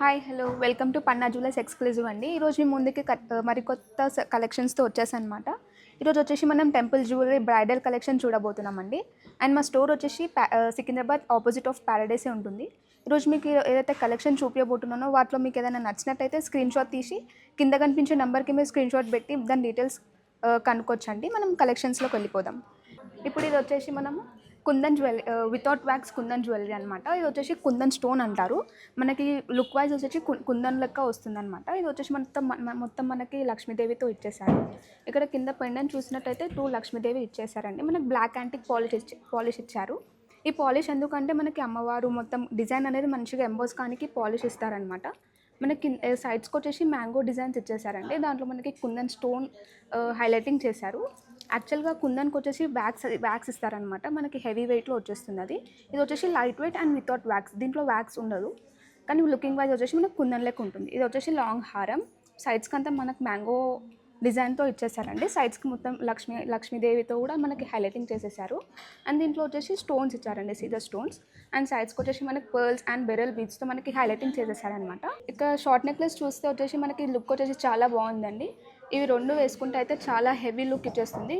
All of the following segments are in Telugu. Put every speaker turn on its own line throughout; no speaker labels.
Hi hello. Welcome to Panna jewellers exclusive అండి. ఈరోజు మీ ముందుకి కట్- మరికొత్త స- కలెక్షన్స్తో వచ్చేసనమాట. ఈరోజు వచ్చేసి మనం టెంపుల్ జ్యువెలరీ బ్రైడల్ కలెక్షన్ చూడబోతున్నామండి. అండ్ మా స్టోర్ వచ్చేసి సికింద్రాబాద్ ఆపోజిట్ ఆఫ్ ప్యారడైసే ఉంటుంది. ఈరోజు మీకు ఏదైతే కలెక్షన్ చూపించబోతున్నానో వాటిలో మీకు ఏదైనా నచ్చినట్టయితే స్క్రీన్ షాట్ తీసి కింద కనిపించే నెంబర్కి మీరు స్క్రీన్ షాట్ పెట్టి దాని డీటెయిల్స్ కనుక్కోవచ్చండి. మనం కలెక్షన్స్లోకి వెళ్ళిపోదాం. ఇప్పుడు ఇది వచ్చేసి మనము kundan jewellery without wax kundan jewellery అనమాట ఇది వచ్చేసి కుందన్ స్టోన్ అంటారు. మనకి లుక్ వైజ్ వచ్చేసి కుందన్ లెక్క వస్తుంది అనమాట ఇది వచ్చేసి మొత్తం మన- మొత్తం మనకి లక్ష్మీదేవితో ఇచ్చేసారు ఇక్కడ కింద పెండెంట్ చూసినట్టయితే టూ లక్ష్మీదేవి ఇచ్చేసారండి మనకి బ్లాక్ యాంటిక్ పాలిష్ ఇచ్చి పాలిష్ ఇచ్చారు. ఈ పాలిష్ ఎందుకంటే మనకి అమ్మవారు మొత్తం డిజైన్ అనేది మంచిగా ఎంబోస్ కానికి పాలిష్ ఇస్తారనమాట మనకి సైడ్స్కి వచ్చేసి మ్యాంగో డిజైన్స్ ఇచ్చేసారండి దాంట్లో మనకి కుందన్ స్టోన్ హైలైటింగ్ చేశారు. యాక్చువల్గా కుందన్కి వచ్చేసి వ్యాక్స్ వ్యాక్స్ ఇస్తారనమాట మనకి హెవీ వెయిట్లో వచ్చేస్తుంది అది ఇది వచ్చేసి light weight and without wax. దీంట్లో వ్యాక్స్ ఉండదు. కానీ లుకింగ్ వైజ్ వచ్చేసి మనకు కుందన్ లెక్క ఉంటుంది. ఇది వచ్చేసి లాంగ్ హారం. సైడ్స్కి అంతా మనకు మ్యాంగో డిజైన్తో ఇచ్చేసారండి. సైడ్స్కి మొత్తం లక్ష్మీ లక్ష్మీదేవితో కూడా మనకి హైలైటింగ్ చేసేసారు. అండ్ దీంట్లో వచ్చేసి స్టోన్స్ ఇచ్చారండి సీజర్ స్టోన్స్. అండ్ సైడ్స్కి వచ్చేసి మనకి పర్ల్స్ అండ్ బెరల్ బీచ్తో మనకి హైలైటింగ్ చేసేసారనమాట ఇక షార్ట్ నెక్లెస్ చూస్తే వచ్చేసి మనకి లుక్ వచ్చేసి చాలా బాగుందండి. ఇవి రెండు వేసుకుంటే అయితే చాలా హెవీ లుక్ ఇచ్చేస్తుంది.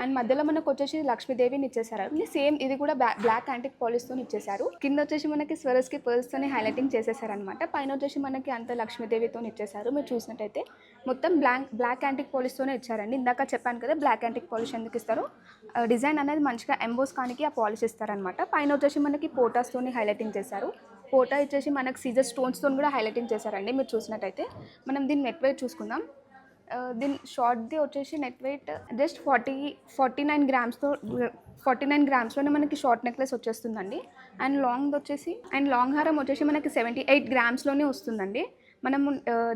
అండ్ మధ్యలో మనకు వచ్చేసి లక్ష్మీదేవిని ఇచ్చేసారు సేమ్ ఇది కూడా బ్లాక్ యాంటిక్ పాలిస్తో ఇచ్చేసారు కింద వచ్చేసి మనకి స్వరస్కి పర్ల్స్తోని హైలైటింగ్ చేసేసారనమాట పైన వచ్చేసి మనకి అంత లక్ష్మీదేవితో ఇచ్చేసారు మీరు చూసినట్టయితే మొత్తం బ్లాక్ బ్లాక్ యాంటిక్ పాలిస్తోనే ఇచ్చారండి. ఇందాక చెప్పాను కదా బ్లాక్ యాంటిక్ పాలిష్ ఎందుకు ఇస్తారు? డిజైన్ అనేది మంచిగా ఎంబోస్ కానికి ఆ పాలిష్ ఇస్తారనమాట పైన వచ్చేసి మనకి పోటాస్తోని హైలైటింగ్ చేశారు. పోటా ఇచ్చేసి మనకి సీజర్ స్టోన్స్తో కూడా హైలైటింగ్ చేశారండి. మీరు చూసినట్టయితే. మనం దీన్ని నెట్ చూసుకుందాం. దీని షార్ట్ది వచ్చేసి net weight just forty forty nine గ్రామ్స్తో forty nine గ్రామ్స్లోనే మనకి షార్ట్ నెక్లెస్ వచ్చేస్తుందండి. అండ్ లాంగ్ వచ్చేసి అండ్ లాంగ్ హారం వచ్చేసి మనకి సెవెంటీ ఎయిట్ గ్రామ్స్లోనే వస్తుందండి. మనం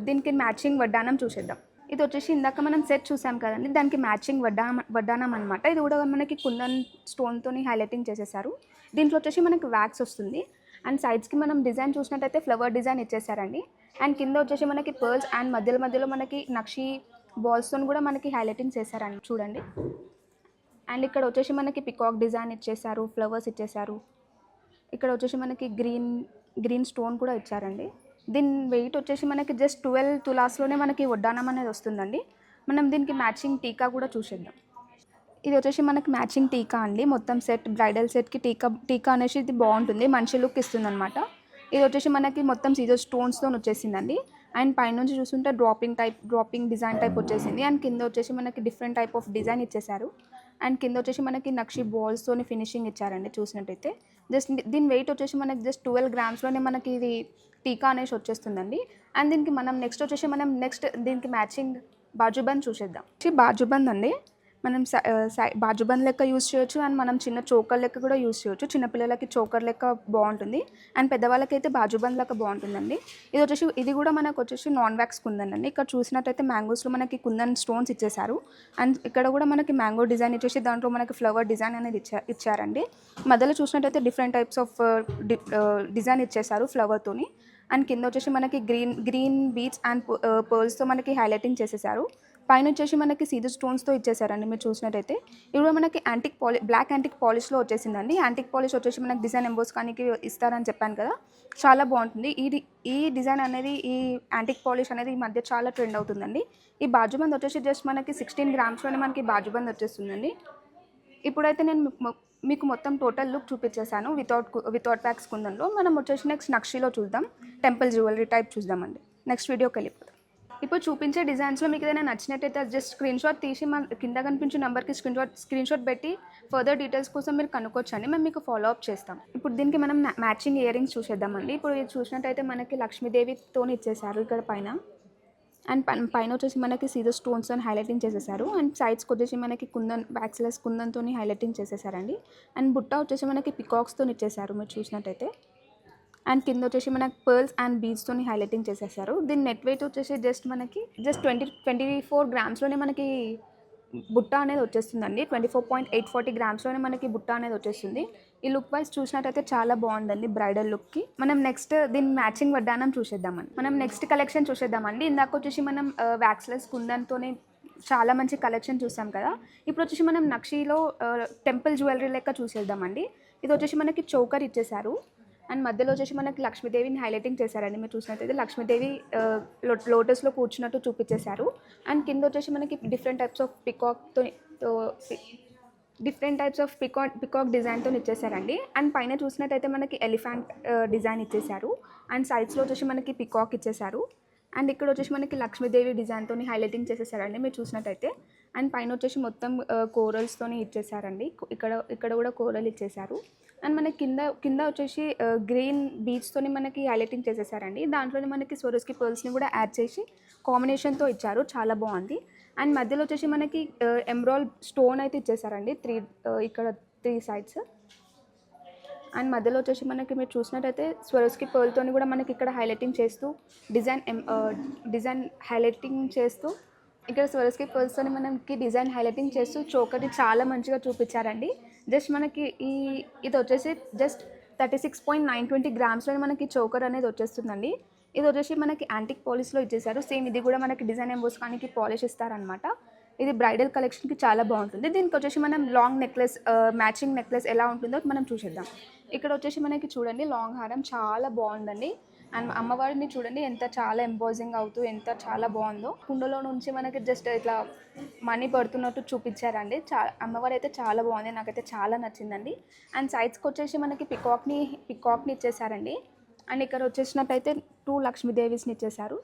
దీనికి మ్యాచింగ్ వడ్డానం చూసేద్దాం. ఇది వచ్చేసి ఇందాక మనం సెట్ చూసాం కదండి దానికి మ్యాచింగ్ వడ్డా వడ్డానం అనమాట ఇది కూడా మనకి కుందన్ స్టోన్తోని హైలైటింగ్ చేసేసారు. దీంట్లో వచ్చేసి మనకి వ్యాక్స్ వస్తుంది. అండ్ సైడ్స్కి మనం డిజైన్ చూసినట్టయితే ఫ్లవర్ డిజైన్ ఇచ్చేసారండి. అండ్ కింద వచ్చేసి మనకి పర్ల్స్ అండ్ మధ్యలో మధ్యలో మనకి నక్షి బాల్స్తో కూడా మనకి హైలైటింగ్ చేశారండి చూడండి. అండ్ ఇక్కడ వచ్చేసి మనకి పికాక్ డిజైన్ ఇచ్చేసారు ఫ్లవర్స్ ఇచ్చేసారు ఇక్కడ వచ్చేసి మనకి గ్రీన్ గ్రీన్ స్టోన్ కూడా ఇచ్చారండి. దీని వెయిట్ వచ్చేసి మనకి జస్ట్ ట్వెల్వ్ తులాస్లోనే మనకి వడ్డానం అనేది వస్తుందండి. మనం దీనికి మ్యాచింగ్ టీకా కూడా చూసేద్దాం. ఇది వచ్చేసి మనకి మ్యాచింగ్ టీకా అండి. మొత్తం సెట్ బ్రైడల్ సెట్కి టీకా టీకా అనేసి ఇది బాగుంటుంది. మంచి లుక్ ఇస్తుంది అనమాట ఇది వచ్చేసి మనకి మొత్తం సీజర్ స్టోన్స్తో వచ్చేసిందండి. అండ్ పైనుంచి చూస్తుంటే dropping type dropping design type వచ్చేసింది. అండ్ కింద వచ్చేసి మనకి డిఫరెంట్ టైప్ ఆఫ్ డిజైన్ ఇచ్చేసారు అండ్ కింద వచ్చేసి మనకి నక్షి బాల్స్తోని ఫినిషింగ్ ఇచ్చారండి చూసినట్టయితే. జస్ట్ దీని వెయిట్ వచ్చేసి మనకి జస్ట్ ట్వెల్వ్ గ్రామ్స్లోనే మనకి ఇది టీకా అనేసి వచ్చేస్తుందండి. అండ్ దీనికి మనం నెక్స్ట్ వచ్చేసి మనం నెక్స్ట్ దీనికి మ్యాచింగ్ బాజుబంద్ చూసేద్దాం. బాజుబంద్ అండి. మనం సై సై బాజుబంద్ లెక్క యూస్ చేయొచ్చు. అండ్ మనం చిన్న చోకర్ లెక్క కూడా యూస్ చేయొచ్చు. చిన్నపిల్లలకి చోకర్ లెక్క బాగుంటుంది. అండ్ పెద్దవాళ్ళకైతే బాజుబంద్ లెక్క బాగుంటుందండి. ఇది వచ్చేసి ఇది కూడా మనకు వచ్చేసి నాన్ వ్యాక్స్ కుందన్ అండి ఇక్కడ చూసినట్టయితే మ్యాంగోస్లో మనకి కుందన్ స్టోన్స్ ఇచ్చేసారు అండ్ ఇక్కడ కూడా మనకి మ్యాంగో డిజైన్ ఇచ్చేసి దాంట్లో మనకి ఫ్లవర్ డిజైన్ అనేది ఇచ్చా ఇచ్చారండి. మధ్యలో చూసినట్టయితే డిఫరెంట్ టైప్స్ ఆఫ్ డిజైన్ ఇచ్చేసారు ఫ్లవర్తోని అండ్ కింద వచ్చేసి మనకి గ్రీన్ గ్రీన్ బీచ్ అండ్ పర్ల్స్తో మనకి హైలైటింగ్ చేసేసారు పైన వచ్చేసి మనకి సీజర్ స్టోన్స్తో ఇచ్చేసారండి మీరు చూసినట్టయితే. ఇవి మనకి యాంటిక్ పాలి బ్లాక్ యాంటిక్ పాలిష్లో వచ్చేసిందండి. యాంటిక్ పాలిష్ వచ్చేసి మనకి డిజైన్ ఎంబోస్ కానీ ఇస్తారని చెప్పాను కదా. చాలా బాగుంటుంది. ఈ డి- ఈ డిజైన్ అనేది ఈ యాంటిక్ పాలిష్ అనేది ఈ మధ్య చాలా ట్రెండ్ అవుతుందండి. ఈ బాజుబంద్ వచ్చేసి జస్ట్ మనకి సిక్స్టీన్ గ్రామ్స్లోనే మనకి బాజుబంద్ వచ్చేస్తుందండి. ఇప్పుడైతే నేను మీకు మీకు మొత్తం టోటల్ లుక్ చూపించేశాను. వితౌట్ వితౌట్ ప్యాక్స్ కుందంలో. మనం వచ్చేసి నెక్స్ట్ నక్షిలో చూద్దాం. టెంపుల్ జ్యువెలరీ టైప్ చూద్దామండి. నెక్స్ట్ వీడియోకి వెళ్ళిపోతాం ఇప్పుడు చూపించే డిజైన్స్లో మీకు ఏదైనా నచ్చినట్టయితే జస్ట్ స్క్రీన్ షాట్ తీసి మన కింద కనిపించే నెంబర్కి స్క్రీన్ షాట్ స్క్రీన్ షాట్ పెట్టి ఫర్దర్ డీటెయిల్స్ కోసం మీరు కనుక్కోవచ్చండి. మేము మీకు ఫాలో అప్ చేస్తాం. ఇప్పుడు దీనికి మనం మ్యాచింగ్ ఇయర్ రింగ్స్ చూసేద్దామండి. ఇప్పుడు ఇది చూసినట్టయితే మనకి లక్ష్మీదేవితో ఇచ్చేసారు ఇక్కడ పైన. అండ్ పైన పైన వచ్చేసి మనకి సీజో స్టోన్స్ అని హైలైటింగ్ చేసేసారు అండ్ సైడ్స్కి వచ్చేసి మనకి కుందన్ బ్యాక్స్లెస్ కుందన్తో హైలైటింగ్ చేసేసారండి అండ్ బుట్ట వచ్చేసి మనకి పికాక్స్తో ఇచ్చేసారు మీరు చూసినట్టయితే. అండ్ కింద వచ్చేసి మనకి పర్ల్స్ అండ్ బీడ్స్తో హైలైటింగ్ చేసేసారు. దీని నెట్ వెయిట్ వచ్చేసి జస్ట్ మనకి జస్ట్ ట్వంటీ ట్వంటీ ఫోర్ గ్రామ్స్లోనే మనకి బుట్ట అనేది వచ్చేస్తుందండి. Twenty four point eight forty గ్రామ్స్లోనే మనకి బుట్ట అనేది వచ్చేస్తుంది. ఈ లుక్ వైజ్ చూసినట్టయితే చాలా బాగుందండి బ్రైడల్ లుక్కి మనం నెక్స్ట్ దీని మ్యాచింగ్ వడ్డానం చూసేద్దామండి. మనం నెక్స్ట్ కలెక్షన్ చూసేద్దామండి. ఇందాక వచ్చేసి మనం వ్యాక్స్లెస్ కుందన్తోనే చాలా మంచి కలెక్షన్ చూసాం కదా. ఇప్పుడు వచ్చేసి మనం నక్షీలో టెంపుల్ జ్యువెలరీ లెక్క చూసేద్దామండి. ఇది వచ్చేసి మనకి చోకర్ ఇచ్చేసారు. అండ్ మధ్యలో వచ్చేసి మనకి లక్ష్మీదేవిని హైలైటింగ్ చేశారండి. మీరు చూసినట్టయితే లక్ష్మీదేవి లోటస్లో కూర్చున్నట్టు చూపించేశారు అండ్ కింద వచ్చేసి మనకి different types of పికాక్తో different types of peacock peacock డిజైన్తో ఇచ్చేసారండి అండ్ పైన చూసినట్టయితే మనకి ఎలిఫెంట్ డిజైన్ ఇచ్చేశారు. అండ్ సైడ్స్లో వచ్చేసి మనకి పికాక్ ఇచ్చేశారు. అండ్ ఇక్కడ వచ్చేసి మనకి లక్ష్మీదేవి డిజైన్తో హైలైటింగ్ చేసేసారండి మీరు చూసినట్టయితే. అండ్ పైన వచ్చేసి మొత్తం కోరల్స్తోని ఇచ్చేసారండి. ఇక్కడ ఇక్కడ కూడా కోరల్ ఇచ్చేసారు. అండ్ మనకి కింద కింద వచ్చేసి గ్రీన్ బీచ్తోని మనకి హైలైటింగ్ చేసేసారండి. దాంట్లోనే మనకి సోరస్కి పర్ల్స్ని కూడా యాడ్ చేసి కాంబినేషన్తో ఇచ్చారు. చాలా బాగుంది. అండ్ మధ్యలో వచ్చేసి మనకి ఎమ్రాల్ స్టోన్ అయితే ఇచ్చేసారండి. త్రీ ఇక్కడ త్రీ సైడ్స్ అండ్ మధ్యలో వచ్చేసి మనకి మీరు చూసినట్టయితే స్వరోస్కి పర్ల్తోని కూడా మనకి ఇక్కడ హైలైటింగ్ చేస్తూ డిజైన్ డిజైన్ హైలైటింగ్ చేస్తూ ఇక్కడ స్వరస్కి పర్ల్స్తోని మనకి డిజైన్ హైలైటింగ్ చేస్తూ చోకటి చాలా మంచిగా చూపించారండి. జస్ట్ మనకి ఈ ఇది వచ్చేసి just thirty six point nine twenty గ్రామ్స్లో మనకి చోకర్ అనేది వచ్చేస్తుందండి. ఇది వచ్చేసి మనకి యాంటిక్ పాలిష్లో ఇచ్చేసారు సేమ్ ఇది కూడా మనకి డిజైన్ ఎంబోస్ కానీ పాలిష్ ఇస్తారనమాట ఇది బ్రైడల్ కలెక్షన్కి చాలా బాగుంటుంది. దీనికి వచ్చేసి మనం లాంగ్ నెక్లెస్ మ్యాచింగ్ నెక్లెస్ ఎలా ఉంటుందో మనం చూసేద్దాం. ఇక్కడ వచ్చేసి మనకి చూడండి లాంగ్ హారం చాలా బాగుందండి. అండ్ అమ్మవారిని చూడండి ఎంత చాలా ఎంపోజింగ్ అవుతూ ఎంత చాలా బాగుందో. కుండలో నుంచి మనకి జస్ట్ ఇట్లా మనీ పడుతున్నట్టు చూపించారండి. చా అమ్మవారు అయితే చాలా బాగుంది నాకైతే చాలా నచ్చిందండి. అండ్ సైడ్స్కి వచ్చేసి మనకి పికాక్ని పికాక్ని ఇచ్చేసారండి. అండ్ ఇక్కడ వచ్చేసినట్టయితే టూ లక్ష్మీదేవిస్ని ఇచ్చేసారు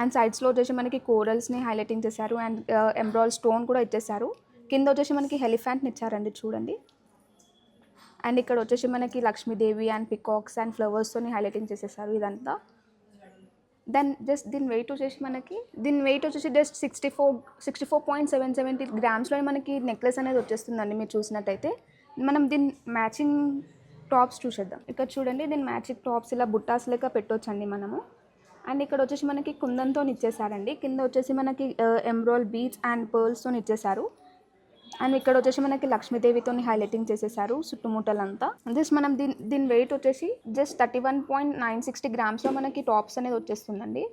అండ్ సైడ్స్లో వచ్చేసి మనకి కోరల్స్ని హైలైటింగ్ చేశారు అండ్ ఎంబ్రాయిడ్ స్టోన్ కూడా ఇచ్చేసారు కింద వచ్చేసి మనకి హెలిఫెంట్ని ఇచ్చారండి చూడండి. అండ్ ఇక్కడ వచ్చేసి మనకి లక్ష్మీదేవి అండ్ పికాక్స్ అండ్ ఫ్లవర్స్తోని హైలైటింగ్ చేసేసారు ఇదంతా. దెన్ జస్ట్ దీని వెయిట్ వచ్చేసి మనకి దీని వెయిట్ వచ్చేసి just sixty four sixty four point seven seventy గ్రామ్స్లో మనకి నెక్లెస్ అనేది వచ్చేస్తుందండి మీరు చూసినట్టయితే. మనం దీని మ్యాచింగ్ టాప్స్ చూసేద్దాం. ఇక్కడ చూడండి దీని మ్యాచింగ్ టాప్స్ ఇలా బుట్టాస్ లెక్క పెట్టొచ్చండి మనము. అండ్ ఇక్కడ వచ్చేసి మనకి కుందంతో ఇచ్చేసారండి కింద వచ్చేసి మనకి ఎంబ్రాయిల్ బీచ్ అండ్ పర్ల్స్తో ఇచ్చేసారు అండ్ ఇక్కడ వచ్చేసి మనకి లక్ష్మీదేవితో హైలైటింగ్ చేసేసారు చుట్టుముట్టలంతా. జస్ట్ మనం దీని దీని వెయిట్ వచ్చేసి just thirty one point nine sixty గ్రామ్స్లో మనకి టాప్స్ అనేది వచ్చేస్తుందండి.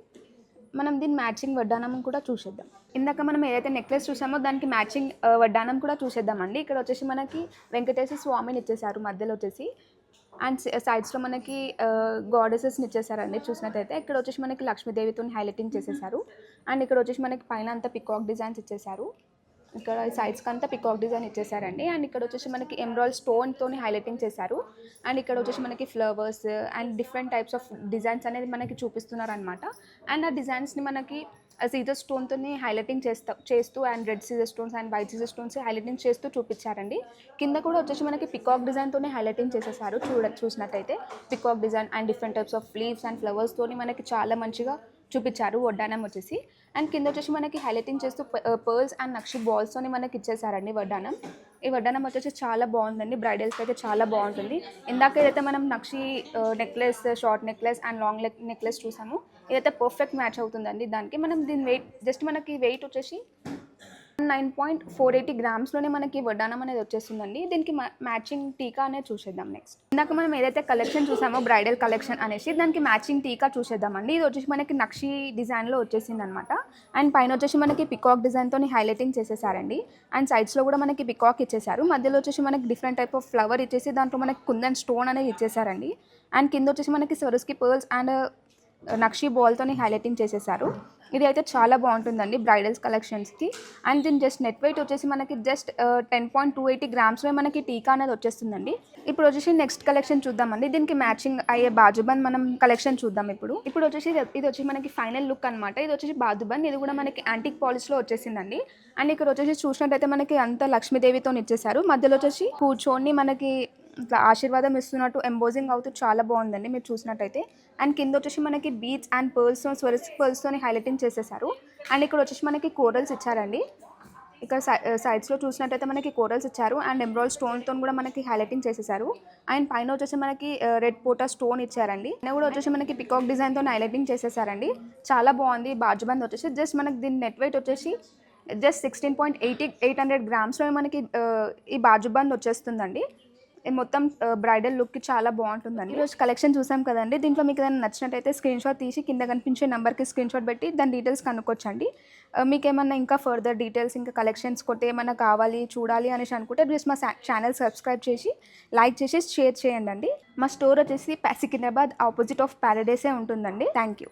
మనం దీని మ్యాచింగ్ వడ్డానం కూడా చూసేద్దాం. ఇందాక మనం ఏదైతే నెక్లెస్ చూసామో దానికి మ్యాచింగ్ వడ్డానం కూడా చూసేద్దామండి. ఇక్కడ వచ్చేసి మనకి వెంకటేశ్వర స్వామిని ఇచ్చేసారు మధ్యలో వచ్చేసి. అండ్ సైడ్స్లో మనకి గాడెసెస్ని ఇచ్చేసారండి. చూసినట్టయితే ఇక్కడ వచ్చేసి మనకి లక్ష్మీదేవితో హైలైటింగ్ చేసేసారు. అండ్ ఇక్కడ వచ్చేసి మనకి పైన అంతా పికాక్ డిజైన్స్ ఇచ్చేసారు. ఇక్కడ సైడ్స్కి అంతా పికాక్ డిజైన్ ఇచ్చేసారండి. అండ్ ఇక్కడ వచ్చేసి మనకి ఎమ్రాయిల్ స్టోన్తో హైలైటింగ్ చేశారు. అండ్ ఇక్కడ వచ్చేసి మనకి flowers and different types of designs అనేది మనకి చూపిస్తున్నారు అనమాట అండ్ ఆ డిజైన్స్ని మనకి సీజర్ స్టోన్తో హైలైటింగ్ చేస్తా చేస్తూ అండ్ రెడ్ సీజర్ స్టోన్స్ అండ్ వైట్ సీజర్ స్టోన్స్ హైలైటింగ్ చేస్తూ చూపించారండి. కింద కూడా వచ్చేసి మనకి పికాక్ డిజైన్తోనే హైలైటింగ్ చేసేసారు చూడ చూసినట్టయితే. Peacock design and different types of leaves and ఫ్లవర్స్తోని మనకి చాలా మంచిగా చూపించారు వడ్డానం వచ్చేసి. అండ్ కింద వచ్చేసి మనకి హైలైటింగ్ చేస్తూ పర్ల్స్ అండ్ నక్షి బాల్స్తోని మనకి ఇచ్చేసారండి వడ్డానం. ఈ వడ్డానం వచ్చేసి చాలా బాగుందండి బ్రైడల్స్కి అయితే చాలా బాగుంటుంది. ఇందాక ఏదైతే మనం nakshi necklace short necklace and long necklace చూసాము ఇదైతే పర్ఫెక్ట్ మ్యాచ్ అవుతుందండి దానికి మనం దీని వెయిట్ జస్ట్ మనకి వెయిట్ వచ్చేసి నైన్ పాయింట్ ఫోర్ ఎయిటీ గ్రామ్స్లోనే మనకి వడ్డానం అనేది వచ్చేస్తుందండి. దీనికి మ్యాచింగ్ టీకా అనేది చూసేద్దాం నెక్స్ట్ ఇందాక మనం ఏదైతే కలెక్షన్ చూసామో బ్రైడల్ కలెక్షన్ అనేసి దానికి మ్యాచింగ్ టీకా చూసేద్దామండి. ఇది వచ్చేసి మనకి నక్షి డిజైన్లో వచ్చేసింది అనమాట అండ్ పైన వచ్చేసి మనకి పికాక్ డిజైన్తో హైలైటింగ్ చేసేసారండి. అండ్ సైడ్స్లో కూడా మనకి పికాక్ ఇచ్చేసారు మధ్యలో వచ్చేసి మనకి డిఫరెంట్ టైప్ ఆఫ్ ఫ్లవర్ ఇచ్చేసి దాంట్లో మనకి కుందన్ స్టోన్ అనేది ఇచ్చేసారండి. అండ్ కింద వచ్చేసి మనకి సొరస్కి పర్ల్స్ అండ్ నక్షి బాల్తోని హైలైటింగ్ చేసేసారు. ఇది అయితే చాలా బాగుంటుందండి బ్రైడల్స్ కలెక్షన్స్కి అండ్ దీని జస్ట్ నెట్ వెయిట్ వచ్చేసి మనకి just ten point two eighty గ్రామ్స్లో మనకి టీకా అనేది వచ్చేస్తుందండి. ఇప్పుడు వచ్చేసి నెక్స్ట్ కలెక్షన్ చూద్దామండి. దీనికి మ్యాచింగ్ అయ్యే బాజుబన్ మనం కలెక్షన్ చూద్దాం ఇప్పుడు. ఇప్పుడు వచ్చేసి ఇది- వచ్చి మనకి ఫైనల్ లుక్ అనమాట ఇది వచ్చేసి బాజుబన్ ఇది కూడా మనకి యాంటిక్ పాలిష్లో వచ్చేసిందండి. అండ్ ఇక్కడ వచ్చేసి చూసినట్టయితే మనకి అంత లక్ష్మీదేవితో ఇచ్చేసారు. మధ్యలో వచ్చేసి కూర్చొని మనకి ఇట్లా ఆశీర్వాదం ఇస్తున్నట్టు ఎంబోజింగ్ అవుతూ చాలా బాగుందండి మీరు చూసినట్టయితే. అండ్ కింద వచ్చేసి మనకి బీచ్ అండ్ పర్ల్స్తో స్వరస్ పర్ల్స్తోని హైలైటింగ్ చేసేసారు. అండ్ ఇక్కడ వచ్చేసి మనకి కోరల్స్ ఇచ్చారండి. ఇక్కడ సై సైడ్స్లో చూసినట్టయితే మనకి కోరల్స్ ఇచ్చారు. అండ్ ఎంబ్రాయిడ్ స్టోన్తో కూడా మనకి హైలైటింగ్ చేసేసారు. అండ్ పైన వచ్చేసి మనకి రెడ్ పోటా స్టోన్ ఇచ్చారండి. నేను కూడా వచ్చేసి మనకి పికాక్ డిజైన్తో హైలైటింగ్ చేసేసారండి. చాలా బాగుంది బాజుబంద్ వచ్చేసి. జస్ట్ మనకి దీని నెట్ వెయిట్ వచ్చేసి just sixteen point eighty eight hundred గ్రామ్స్లో మనకి ఈ బాజుబంద్ వచ్చేస్తుందండి. మొత్తం బ్రైడల్ లుక్కి చాలా బాగుంటుందండి. ఈరోజు కలెక్షన్ చూసాం కదండి. దీంట్లో మీకు ఏదైనా నచ్చినట్టయితే స్క్రీన్ షాట్ తీసి కింద కనిపించే నెంబర్కి స్క్రీన్ షాట్ పెట్టి దాని డీటెయిల్స్ కనుక్కోవచ్చండి మీకు ఏమన్నా ఇంకా ఫర్దర్ డీటెయిల్స్ ఇంకా కలెక్షన్స్ కొట్టి ఏమైనా కావాలి చూడాలి అనేసి అనుకుంటే ప్లీజ్ మా ఛానల్ సబ్స్క్రైబ్ చేసి లైక్ చేసి షేర్ చేయండి మా స్టోర్ వచ్చేసి సికింద్రాబాద్ ఆపోజిట్ ఆఫ్ ప్యారడైసే ఉంటుందండి. Thank you